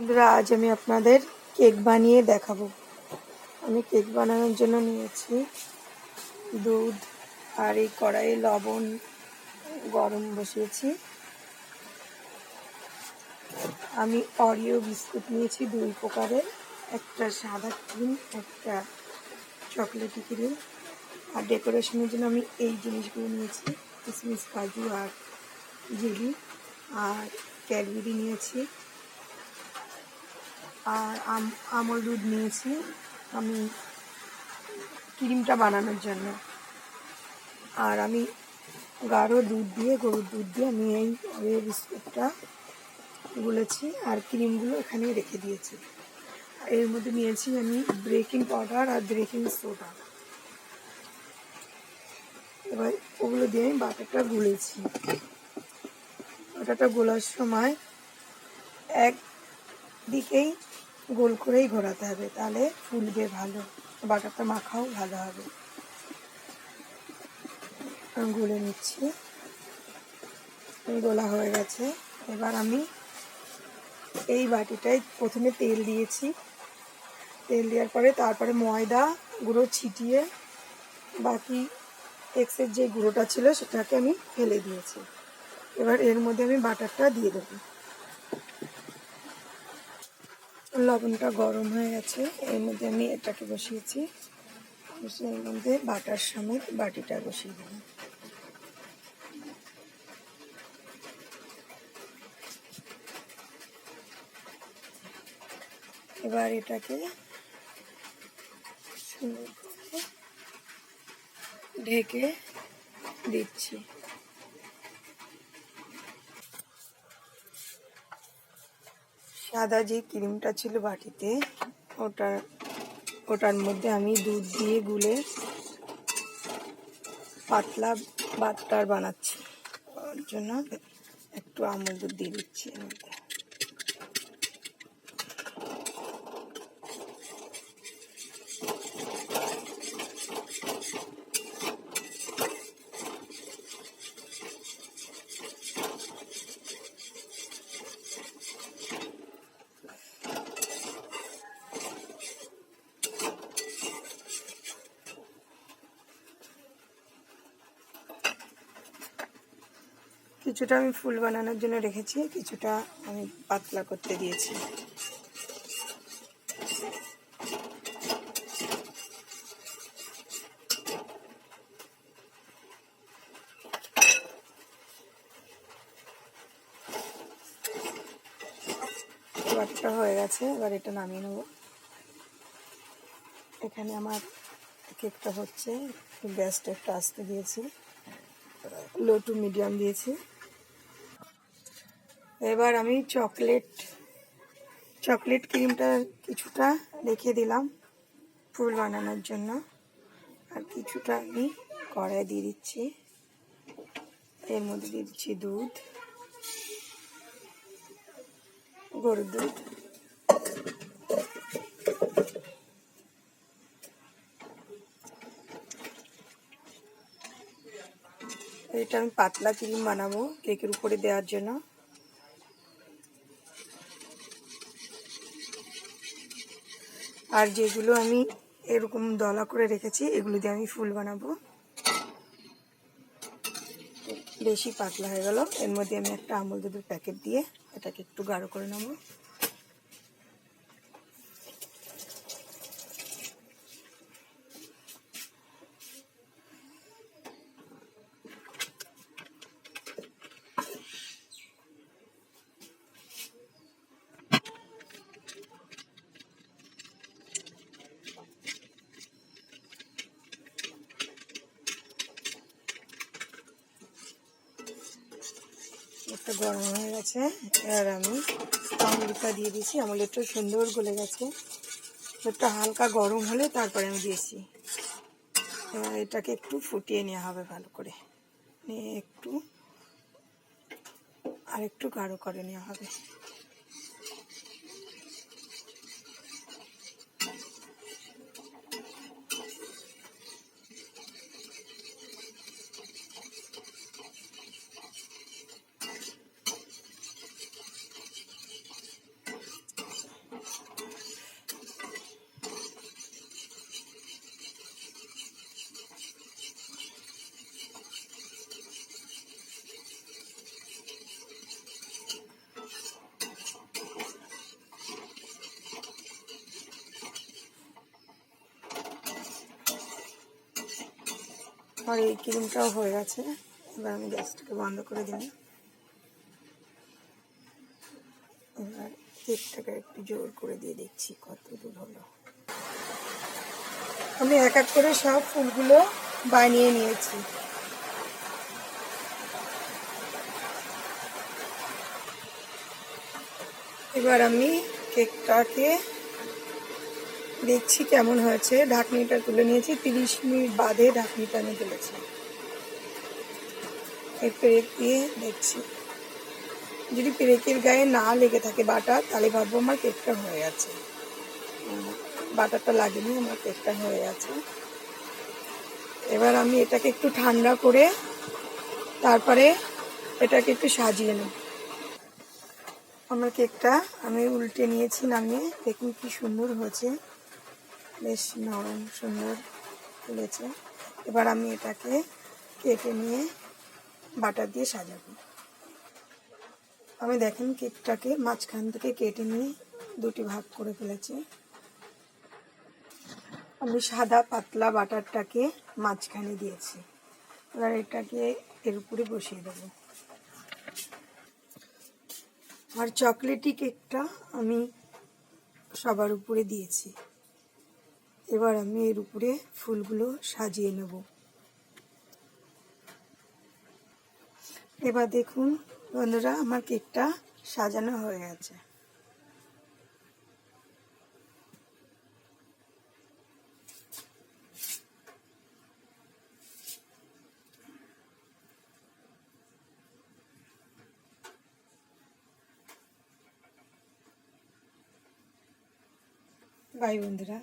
বন্ধুরা, আজ আমি আপনাদের কেক বানিয়ে দেখাবো। আমি কেক বানানোর জন্য নিয়েছি দুধ আর এই কড়াইয়ে লবণ গরম বসিয়েছি। আমি অরিও বিস্কুট নিয়েছি দুই প্রকারের, একটা সাদা ক্রিম, একটা চকলেটি ক্রিম। আর ডেকোরেশনের জন্য আমি এই জিনিসগুলো নিয়েছি কিশমিশ কাজু আর জেলি আর ক্যাডবেরি নিয়েছি। আর আম, আমল দুধ নিয়েছি আমি ক্রিমটা বানানোর জন্য। আর আমি গাঢ় দুধ দিয়ে, গরুর দুধ দিয়ে আমি এই বিস্কুটটা গুলেছি আর ক্রিমগুলো এখানে রেখে দিয়েছি। এর মধ্যে নিয়েছি আমি ব্রেকিং পাউডার আর ব্রেকিং সোডা এবার ওগুলো দিয়ে আমি বাটারটা গুলেছি। বাটারটা গোলার সময় এক দিকেই গোল করেই ঘোরাতে হবে। তাহলে ফুলবে ভালো, বাটারটা মাখাও ভালো হবে। গুলে নিচ্ছি। গোলা হয়ে গেছে। এবার আমি এই বাটিটায় প্রথমে তেল দিয়েছি। তেল দেওয়ার পরে তারপরে ময়দা গুঁড়ো ছিটিয়ে বাকি এক্সের যে গুঁড়োটা ছিল সেটাকে আমি ফেলে দিয়েছি। এবার এর মধ্যে আমি বাটারটা দিয়ে দেবো। লবণটা গরম হয়ে গেছে। এর মধ্যে আমি এটাকে বসিয়েছি। বসিয়ে এর মধ্যে বাটার সমেত বাটিটা বসিয়ে দিলাম এবার এটাকে ঢেকে দিচ্ছি। সাদা যে ক্রিমটা ছিল বাটিতে ওটার ওটার মধ্যে আমি দুধ দিয়ে গুলে পাতলা বাটার বানাচ্ছি। ওর জন্য একটু আমল দুধ দিয়ে দিচ্ছি এর মধ্যে। কিছুটা আমি ফুল বানানোর জন্য রেখেছি, কিছুটা আমি পাতলা করতে দিয়েছি। বাটারটা হয়ে গেছে, এবার এটা নামিয়ে নেব। এখানে আমার কেকটা হচ্ছে গ্যাসটা একটু আসতে দিয়েছি, লো টু মিডিয়াম দিয়েছি। এবার আমি চকলেট চকলেট ক্রিমটা কিছুটা রেখে দিলাম ফুল বানানোর জন্য। আর কিছুটা আমি কড়াই দিয়ে দিচ্ছি। এর মধ্যে দিয়ে দিচ্ছি দুধ, গরুর দুধ। এটা আমি পাতলা ক্রিম বানাবো কেকের উপরে দেওয়ার জন্য। আর যেগুলো আমি এরকম দলা করে রেখেছি, এগুলো দিয়ে আমি ফুল বানাবো। বেশি পাতলা হয়ে গেল। এর মধ্যে আমি একটা আমুল দুধের প্যাকেট দিয়ে এটাকে একটু গাঢ় করে নেব। একটা গরম হয়ে গেছে। এবার আমি আমুলটা দিয়ে দিয়েছি। একটু সুন্দর গলে গেছে। একটু হালকা গরম হলে তারপরে আমি দিয়েছি। এবার এটাকে একটু ফুটিয়ে নেওয়া হবে ভালো করে। নিয়ে একটু আর একটু গাঢ় করে নেওয়া হবে। আমার এই ক্রিমটাও হয়ে গেছে। এবার আমি গ্যাসটাকে বন্ধ করে দিই এবার কেকটাকে একটু জোর করে দিয়ে দেখছি কত দূর হলো। আমি এক এক করে সব ফুলগুলো বানিয়ে নিয়েছি। এবার আমি কেকটাকে দেখছি কেমন হয়েছে। ঢাকনিটা তুলে নিয়েছি। তিরিশ মিনিট বাদে ঢাকনিটা আমি তুলেছি। এই পেরেক দিয়ে দেখছি। যদি পেরেকের গায়ে না লেগে থাকে বাটার তাহলে ভাববো আমার কেকটা হয়ে আছে। বাটারটা লাগেনি, আমার কেকটা হয়ে আছে। এবার আমি এটাকে একটু ঠান্ডা করে তারপরে এটাকে একটু সাজিয়ে নেব। আমার কেকটা আমি উল্টে নিয়েছি নামিয়ে। দেখুন কি সুন্দর হয়েছে। বেশ নরম, সুন্দর ফুলেছে। এবার আমি এটাকে কেটে নিয়ে বাটার দিয়ে সাজাবো। আমি দেখেন কেকটাকে মাঝখান থেকে কেটে নিয়ে দুটি ভাগ করে ফেলেছি। আমি সাদা পাতলা বাটারটাকে মাঝখানে দিয়েছি। এবার এটাকে এর উপরে বসিয়ে দেবো। আর চকলেটি কেকটা আমি সবার উপরে দিয়েছি। এবার আমি এর উপরে ফুলগুলো সাজিয়ে নেব। এবার দেখুন বন্ধুরা, আমার কেকটা সাজানো হয়ে গেছে। বাই বন্ধুরা।